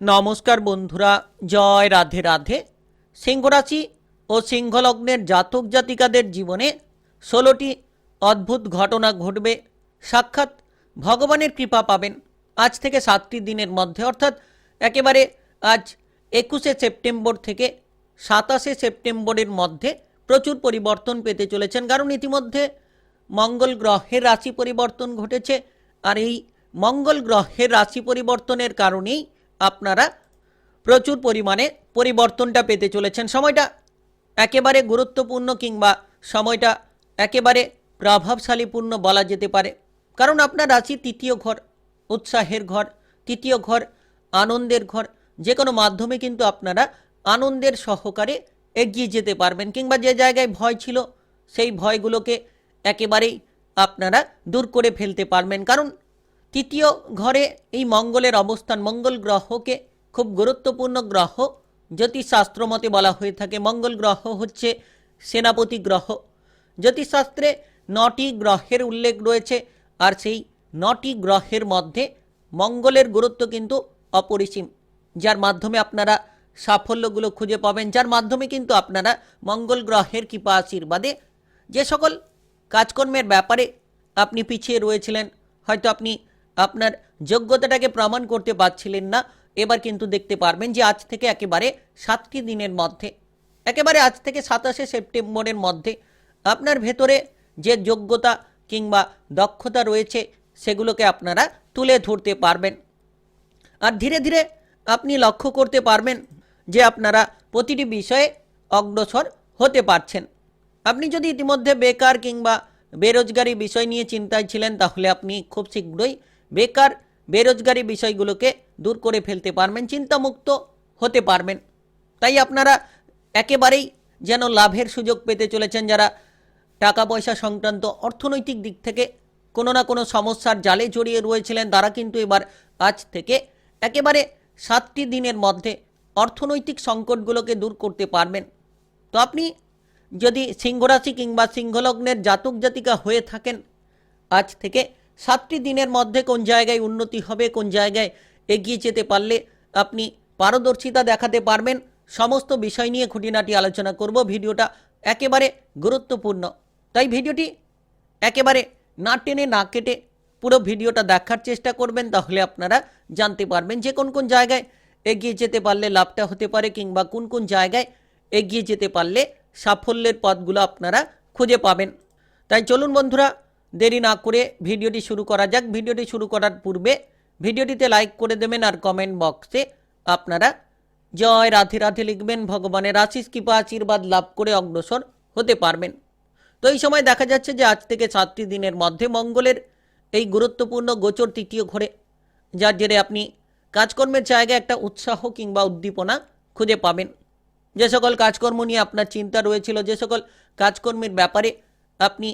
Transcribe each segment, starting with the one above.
নমস্কার বন্ধুরা, জয় রাধে রাধে। সিংহরাশি ও সিংহলগ্নের জাতক জাতিকাদের জীবনে ষোলোটি অদ্ভুত ঘটনা ঘটবে। সাক্ষাৎ ভগবানের কৃপা পাবেন আজ থেকে সাতটি দিনের মধ্যে, অর্থাৎ একেবারে আজ একুশে সেপ্টেম্বর থেকে সাতাশে সেপ্টেম্বরের মধ্যে প্রচুর পরিবর্তন পেতে চলেছেন। কারণ ইতিমধ্যে মঙ্গল গ্রহের রাশি পরিবর্তন ঘটেছে। আর এই মঙ্গল গ্রহের রাশি পরিবর্তনের কারণেই আপনারা প্রচুর পরিমাণে পরিবর্তনটা পেতে চলেছেন। সময়টা একেবারে গুরুত্বপূর্ণ কিংবা সময়টা একেবারে প্রভাবশালীপূর্ণ বলা যেতে পারে। কারণ আপনার রাশি তৃতীয় ঘর, উৎসাহের ঘর, তৃতীয় ঘর, আনন্দের ঘর যে কোনো মাধ্যমে কিন্তু আপনারা আনন্দের সহকারে এগিয়ে যেতে পারবেন কিংবা যে জায়গায় ভয় ছিল, সেই ভয়গুলোকে একেবারেই আপনারা দূর করে ফেলতে পারবেন। কারণ তৃতীয় ঘরে এই মঙ্গলের অবস্থান, মঙ্গল গ্রহকে খুব গুরুত্বপূর্ণ গ্রহ। জ্যোতিষশাস্ত্র মতে বলা হয়ে থাকে, মঙ্গল গ্রহ হচ্ছে সেনাপতি গ্রহ। জ্যোতিষশাস্ত্রে নটি গ্রহের উল্লেখ রয়েছে, আর সেই নটি গ্রহের মধ্যে মঙ্গলের গুরুত্ব কিন্তু অপরিসীম, যার মাধ্যমে আপনারা সাফল্যগুলো খুঁজে পাবেন, যার মাধ্যমে কিন্তু আপনারা মঙ্গল গ্রহের কৃপা আশীর্বাদে যে সকল কাজকর্মের ব্যাপারে আপনি পিছিয়ে রয়েছিলেন, হয়তো আপনি আপনার যোগ্যতাটাকে প্রমাণ করতে পারছিলেন না। এবার কিন্তু দেখতে পারবেন যে আজ থেকে একেবারে সাতটি দিনের মধ্যে, একেবারে আজ থেকে সাতাশে সেপ্টেম্বরের মধ্যে আপনার ভেতরে যে যোগ্যতা কিংবা দক্ষতা রয়েছে, সেগুলোকে আপনারা তুলে ধরতে পারবেন। আর ধীরে ধীরে আপনি লক্ষ্য করতে পারবেন যে আপনারা প্রতিটি বিষয়ে অগ্রসর হতে পারছেন। আপনি যদি ইতিমধ্যে বেকার কিংবা বেরোজগারি বিষয় নিয়ে চিন্তায় ছিলেন, তাহলে আপনি খুব শীঘ্রই বেকার, বেরোজগারি বিষয়গুলোকে দূর করে ফেলতে পারবেন, চিন্তামুক্ত হতে পারবেন। তাই আপনারা একেবারেই যেন লাভের সুযোগ পেতে চলেছেন যারা টাকা পয়সা সংক্রান্ত অর্থনৈতিক দিক থেকে কোনো না কোনো সমস্যার জালে জড়িয়ে রয়েছিলেন, তারা কিন্তু এবার আজ থেকে একেবারে সাতটি দিনের মধ্যে অর্থনৈতিক সংকটগুলোকে দূর করতে পারবেন। তো আপনি যদি সিংহরাশি কিংবা সিংহলগ্নের জাতক জাতিকা হয়ে থাকেন, আজ থেকে সাতটি দিনের মধ্যে কোন জায়গায় উন্নতি হবে, কোন জায়গায় এগিয়ে যেতে পারলে আপনি পারদর্শিতা দেখাতে পারবেন, সমস্ত বিষয় নিয়ে খুঁটিনাটি আলোচনা করব। ভিডিওটা একেবারে গুরুত্বপূর্ণ। তাই ভিডিওটি একেবারে না টেনে, না কেটে পুরো ভিডিওটা দেখার চেষ্টা করবেন, তাহলে আপনারা জানতে পারবেন যে কোন কোন জায়গায় এগিয়ে যেতে পারলে লাভটা হতে পারে কিংবা কোন কোন জায়গায় এগিয়ে যেতে পারলে সাফল্যের পথগুলো আপনারা খুঁজে পাবেন। তাই চলুন বন্ধুরা দেরি না করে ভিডিওটি শুরু করা যাক। ভিডিওটি শুরু করার পূর্বে ভিডিওটিতে লাইক করে দেবেন আর কমেন্ট বক্সে আপনারা জয় রাধে রাধে লিখবেন, ভগবানের আশিস কৃপা, আশীর্বাদ লাভ করে অগ্রসর হতে পারবেন। তো এই সময় দেখা যাচ্ছে যে আজ থেকে সাতটি দিনের মধ্যে মঙ্গলের এই গুরুত্বপূর্ণ গোচর তৃতীয় ঘরে, যার জেরে আপনি কাজকর্মের জায়গায় একটা উৎসাহ কিংবা উদ্দীপনা খুঁজে পাবেন। যে সকল কাজকর্ম নিয়ে আপনার চিন্তা রয়েছিল, যে সকল কাজকর্মের ব্যাপারে আপনি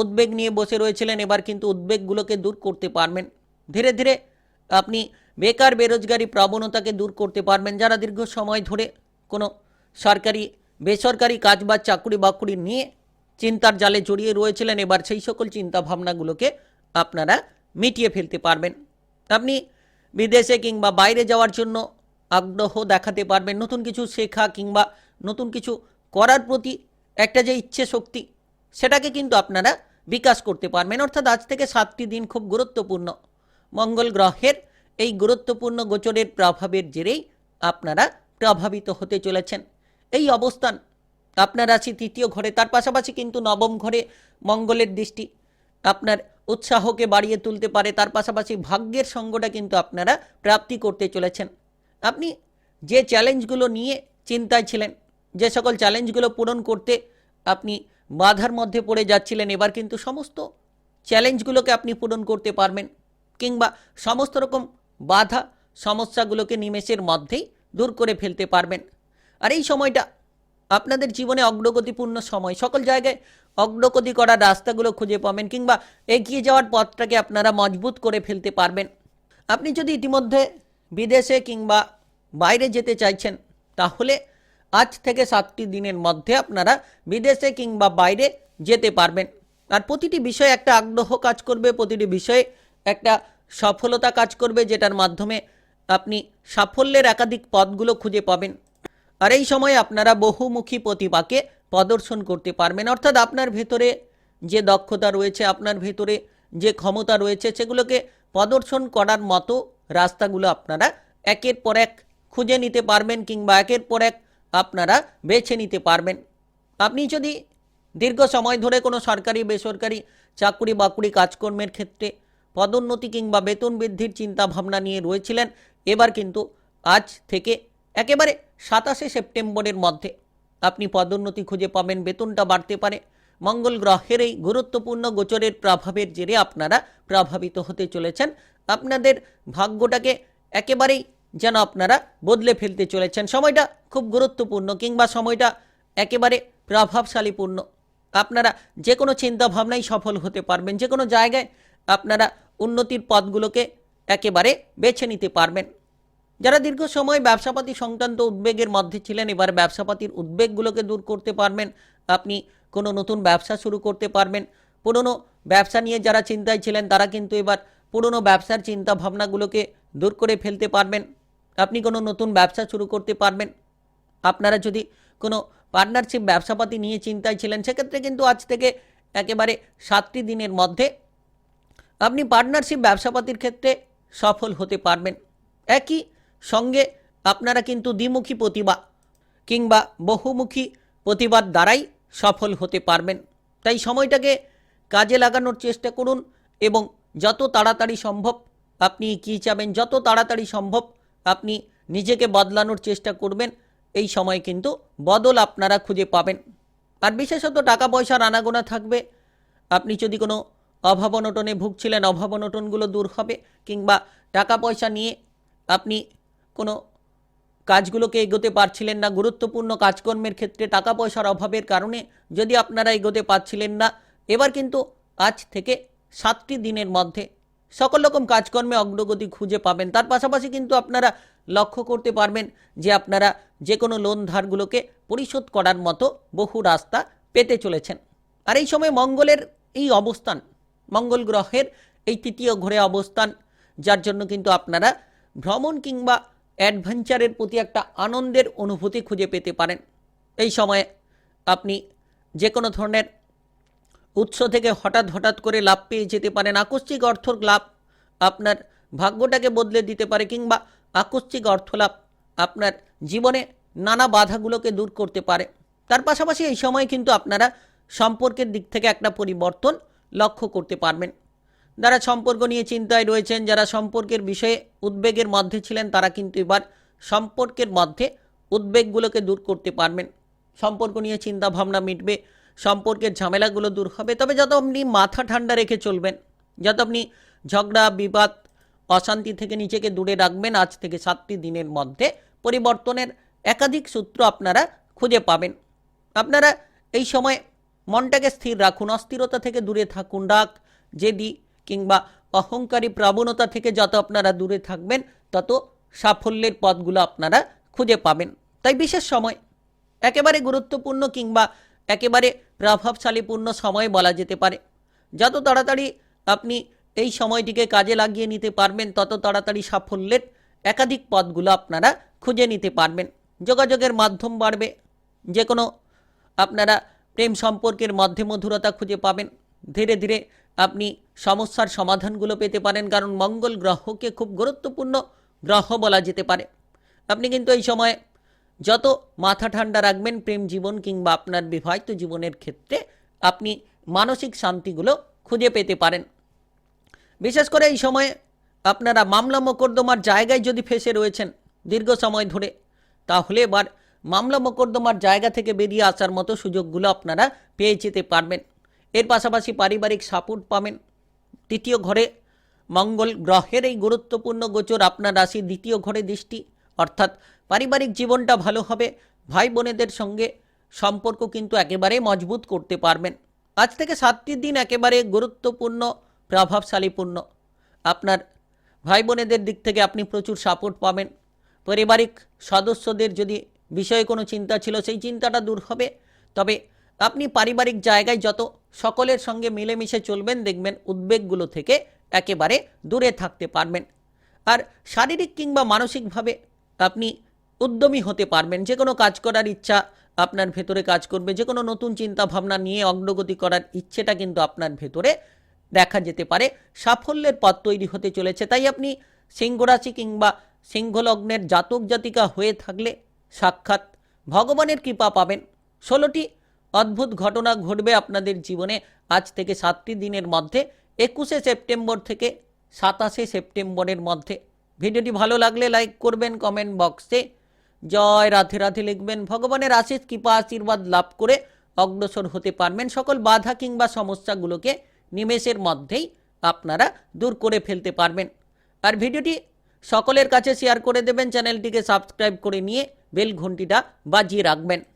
উদ্বেগ নিয়ে বসে রয়েছিলেন, এবার কিন্তু উদ্বেগগুলোকে দূর করতে পারবেন। ধীরে ধীরে আপনি বেকার, বেরোজগারি, প্রবণতাকে দূর করতে পারবেন। যারা দীর্ঘ সময় ধরে কোনো সরকারি, বেসরকারি কাজ বা চাকুরি বাকুরি নিয়ে চিন্তার জালে জড়িয়ে রয়েছিলেন, এবার সেই সকল চিন্তা ভাবনাগুলোকে আপনারা মিটিয়ে ফেলতে পারবেন। আপনি বিদেশে কিংবা বাইরে যাওয়ার জন্য আগ্রহ দেখাতে পারবেন। নতুন কিছু শেখা কিংবা নতুন কিছু করার প্রতি একটা যে ইচ্ছে শক্তি সেটাকে কিন্তু আপনারা বিকাশ করতে পারবেন। অর্থাৎ আজ থেকে সাতটি দিন খুব গুরুত্বপূর্ণ। মঙ্গল গ্রহের এই গুরুত্বপূর্ণ গোচরের প্রভাবের জেরেই আপনারা প্রভাবিত হতে চলেছেন। এই অবস্থান আপনার রাশি তৃতীয় ঘরে, তার পাশাপাশি কিন্তু নবম ঘরে মঙ্গলের দৃষ্টি। আপনার উৎসাহকে বাড়িয়ে তুলতে পারে, তার পাশাপাশি ভাগ্যের সঙ্গটা কিন্তু আপনারা প্রাপ্তি করতে চলেছেন। আপনি যে চ্যালেঞ্জগুলো নিয়ে চিন্তায় ছিলেন, যে সকল চ্যালেঞ্জগুলো পূরণ করতে আপনি বাধার মধ্যে পড়ে যাচ্ছিলেন। এবার কিন্তু সমস্ত চ্যালেঞ্জগুলোকে আপনি পূরণ করতে পারবেন কিংবা সমস্ত রকম বাধা, সমস্যাগুলোকে নিমেষের মধ্যেই দূর করে ফেলতে পারবেন। আর এই সময়টা আপনাদের জীবনে অগ্রগতিপূর্ণ সময়। সকল জায়গায় অগ্রগতি করার রাস্তাগুলো খুঁজে পাবেন কিংবা এগিয়ে যাওয়ার পথটাকে আপনারা মজবুত করে ফেলতে পারবেন। আপনি যদি ইতিমধ্যে বিদেশে কিংবা বাইরে যেতে চাইছেন, তাহলে আজ থেকে সাতটি দিনের মধ্যে আপনারা বিদেশে কিংবা বাইরে যেতে পারবেন। আর প্রতিটি বিষয়ে একটা আগ্রহ কাজ করবে, প্রতিটি বিষয়ে একটা সফলতা কাজ করবে, যেটার মাধ্যমে আপনি সাফল্যের একাধিক পথগুলো খুঁজে পাবেন। আর এই সময় আপনারা বহুমুখী প্রতিভাকে প্রদর্শন করতে পারবেন। অর্থাৎ আপনার ভেতরে যে দক্ষতা রয়েছে, আপনার ভেতরে যে ক্ষমতা রয়েছে, সেগুলোকে প্রদর্শন করার মতো রাস্তাগুলো আপনারা একের পর এক খুঁজে নিতে পারবেন কিংবা একের পর এক আপনারা বেছে নিতে পারবেন। আপনি যদি দীর্ঘ সময় ধরে কোনো সরকারি, বেসরকারি চাকুরি বাকুরি কাজকর্মের ক্ষেত্রে পদোন্নতি কিংবা বেতন বৃদ্ধির চিন্তা ভাবনা নিয়ে রয়েছিলেন, এবার কিন্তু আজ থেকে একেবারে সাতাশে সেপ্টেম্বরের মধ্যে আপনি পদোন্নতি খুঁজে পাবেন, বেতনটা বাড়তে পারে। মঙ্গল গ্রহের এই গুরুত্বপূর্ণ গোচরের প্রভাবের জেরে আপনারা প্রভাবিত হতে চলেছেন। আপনাদের ভাগ্যটাকে একেবারেই যেন আপনারা বদলে ফেলতে চলেছেন। সময়টা খুব গুরুত্বপূর্ণ কিংবা সময়টা একেবারে প্রভাবশালীপূর্ণ। আপনারা যে কোনো চিন্তা ভাবনাই সফল হতে পারবেন। যে কোনো জায়গায় আপনারা উন্নতির পথগুলোকে একেবারে বেছে নিতে পারবেন। যারা দীর্ঘ সময় ব্যবসাপাতি সংক্রান্ত উদ্বেগের মধ্যে ছিলেন, এবার ব্যবসাপাতির উদ্বেগগুলোকে দূর করতে পারবেন। আপনি কোনো নতুন ব্যবসা শুরু করতে পারবেন। পুরনো ব্যবসা নিয়ে যারা চিন্তায় ছিলেন, তারা কিন্তু এবার পুরনো ব্যবসার চিন্তা ভাবনাগুলোকে দূর করে ফেলতে পারবেন। আপনি কোনো নতুন ব্যবসা শুরু করতে পারবেন। আপনারা যদি কোনো পার্টনারশিপ ব্যবসাপাতি নিয়ে চিন্তায় ছিলেন, সেক্ষেত্রে কিন্তু আজ থেকে একেবারে সাতটি দিনের মধ্যে আপনি পার্টনারশিপ ব্যবসাপাতির ক্ষেত্রে সফল হতে পারবেন। একই সঙ্গে আপনারা কিন্তু দ্বিমুখী প্রতিভা কিংবা বহুমুখী প্রতিভার দ্বারাই সফল হতে পারবেন। তাই সময়টাকে কাজে লাগানোর চেষ্টা করুন এবং যত তাড়াতাড়ি সম্ভব আপনি কী চাবেন যত তাড়াতাড়ি সম্ভব আপনি নিজেকে বদলানোর চেষ্টা করবেন, এই সময় কিন্তু বদল আপনারা খুঁজে পাবেন। আর বিশেষত টাকা পয়সার আনাগোনা থাকবে। আপনি যদি কোনো অভাব অনটনে ভুগছিলেন, অভাব অনটনগুলো দূর হবে, কিংবা টাকা পয়সা নিয়ে আপনি কোনো কাজগুলোকে এগোতে পারছিলেন না, গুরুত্বপূর্ণ কাজকর্মের ক্ষেত্রে টাকা পয়সার অভাবের কারণে যদি আপনারা এগোতে পারছিলেন না, এবার কিন্তু আজ থেকে সাতটি দিনের মধ্যে সকল রকম কাজকর্মে অগ্রগতি খুঁজে পাবেন। তার পাশাপাশি কিন্তু আপনারা লক্ষ্য করতে পারবেন যে আপনারা যে কোনো লোন ধারগুলোকে পরিশোধ করার মতো বহু রাস্তা পেতে চলেছেন। আর এই সময় মঙ্গলের এই অবস্থান, মঙ্গল গ্রহের এই তৃতীয় ঘরে অবস্থান, যার জন্য কিন্তু আপনারা ভ্রমণ কিংবা অ্যাডভেঞ্চারের প্রতি একটা আনন্দের অনুভূতি খুঁজে পেতে পারেন। এই সময়ে আপনি যে কোনো ধরনের উৎস থেকে হঠাৎ হঠাৎ করে লাভ পেয়ে যেতে পারেন আকস্মিক অর্থ লাভ আপনার ভাগ্যটাকে বদলে দিতে পারে কিংবা আকস্মিক অর্থ লাভ আপনার জীবনে নানা বাধাগুলোকে দূর করতে পারে। তার পাশাপাশি এই সময় কিন্তু আপনারা সম্পর্কের দিক থেকে একটা পরিবর্তন লক্ষ্য করতে পারবেন। যারা সম্পর্ক নিয়ে চিন্তায় রয়েছেন, যারা সম্পর্কের বিষয়ে উদ্বেগের মধ্যে ছিলেন, তারা কিন্তু এবার সম্পর্কের মধ্যে উদ্বেগগুলোকে দূর করতে পারবেন। সম্পর্ক নিয়ে চিন্তা ভাবনা মিটবে সম্পর্কের ঝামেলাগুলো দূর হবে। তবে যত আপনি মাথা ঠান্ডা রেখে চলবেন, যত আপনি ঝগড়া, বিবাদ, অশান্তি থেকে নিজেকে দূরে রাখবেন, আজ থেকে সাতটি দিনের মধ্যে পরিবর্তনের একাধিক সূত্র আপনারা খুঁজে পাবেন। আপনারা এই সময় মনটাকে স্থির রাখুন, অস্থিরতা থেকে দূরে থাকুন, রাগ, জেদি কিংবা অহংকারী প্রবণতা থেকে যত আপনারা দূরে থাকবেন, তত সাফল্যের পথগুলো আপনারা খুঁজে পাবেন। তাই বিশেষ সময় একেবারে গুরুত্বপূর্ণ কিংবা একেবারে প্রভাবশালীপূর্ণ সময় বলা যেতে পারে। যত তাড়াতাড়ি আপনি এই সময়টিকে কাজে লাগিয়ে নিতে পারবেন, তত তাড়াতাড়ি সাফল্যের একাধিক পদগুলো আপনারা খুঁজে নিতে পারবেন। যোগাযোগের মাধ্যম বাড়বে। যে কোনো আপনারা প্রেম সম্পর্কের মধ্যে মধুরতা খুঁজে পাবেন। ধীরে ধীরে আপনি সমস্যার সমাধানগুলো পেতে পারেন, কারণ মঙ্গল গ্রহকে খুব গুরুত্বপূর্ণ গ্রহ বলা যেতে পারে। আপনি কিন্তু এই সময় যত মাথা ঠান্ডা রাখবেন, প্রেম জীবন কিংবা আপনার বিবাহিত জীবনের ক্ষেত্রে আপনি মানসিক শান্তিগুলো খুঁজে পেতে পারেন। বিশেষ করে এই সময়ে আপনারা মামলা মোকদ্দমার জায়গায় যদি ফেসে রয়েছেন দীর্ঘ সময় ধরে, তাহলে এবার মামলা মোকদ্দমার জায়গা থেকে বেরিয়ে আসার মতো সুযোগগুলো আপনারা পেয়ে যেতে পারবেন। এর পাশাপাশি পারিবারিক সাপোর্ট পাবেন। তৃতীয় ঘরে মঙ্গল গ্রহের এই গুরুত্বপূর্ণ গোচর আপনার রাশির দ্বিতীয় ঘরে দৃষ্টি অর্থাৎ পারিবারিক জীবনটা ভালো হবে, ভাই বোনেদের সঙ্গে সম্পর্ক কিন্তু একেবারে মজবুত করতে পারবেন। আজ থেকে সাতটি দিন একেবারে গুরুত্বপূর্ণ, প্রভাবশালীপূর্ণ। আপনার ভাই বোনেদের দিক থেকে আপনি প্রচুর সাপোর্ট পাবেন। পারিবারিক সদস্যদের যদি বিষয়ে কোনো চিন্তা ছিল, সেই চিন্তাটা দূর হবে। তবে আপনি পারিবারিক জায়গায় যত সকলের সঙ্গে মিলেমিশে চলবেন, দেখবেন উদ্বেগগুলো থেকে একেবারে দূরে থাকতে পারবেন। আর শারীরিক কিংবা মানসিকভাবে আপনি উদ্যমী হতে পারবেন। যে কোনো কাজ করার ইচ্ছা আপনার ভেতরে কাজ করবে। যে কোনো নতুন চিন্তা ভাবনা নিয়ে অগ্রগতি করার ইচ্ছেটা কিন্তু আপনার ভেতরে দেখা যেতে পারে। সাফল্যের পথ তৈরি হতে চলেছে। তাই আপনি সিংহ রাশি কিংবা সিংহলগ্নের জাতক জাতিকা হয়ে থাকলে সাক্ষাৎ ভগবানের কৃপা পাবেন। ষোলোটি অদ্ভুত ঘটনা ঘটবে আপনাদের জীবনে। আজ থেকে সাতটি দিনের মধ্যে। একুশে সেপ্টেম্বর থেকে সাতাশে সেপ্টেম্বরের মধ্যে। ভিডিওটি ভালো লাগলে লাইক করবেন কমেন্ট বক্সে। জয় রাধে রাধে লিখবেন। ভগবানের আশিস কৃপা, আশীর্বাদ লাভ করে অগ্রসর হতে পারবেন সকল বাধা কিংবা সমস্যাগুলোকে নিমেষের মধ্যেই আপনারা দূর করে ফেলতে পারবেন। আর ভিডিওটি সকলের কাছে শেয়ার করে দেবেন। চ্যানেলটিকে সাবস্ক্রাইব করে নিয়ে বেল ঘন্টিটা বাজিয়ে রাখবেন।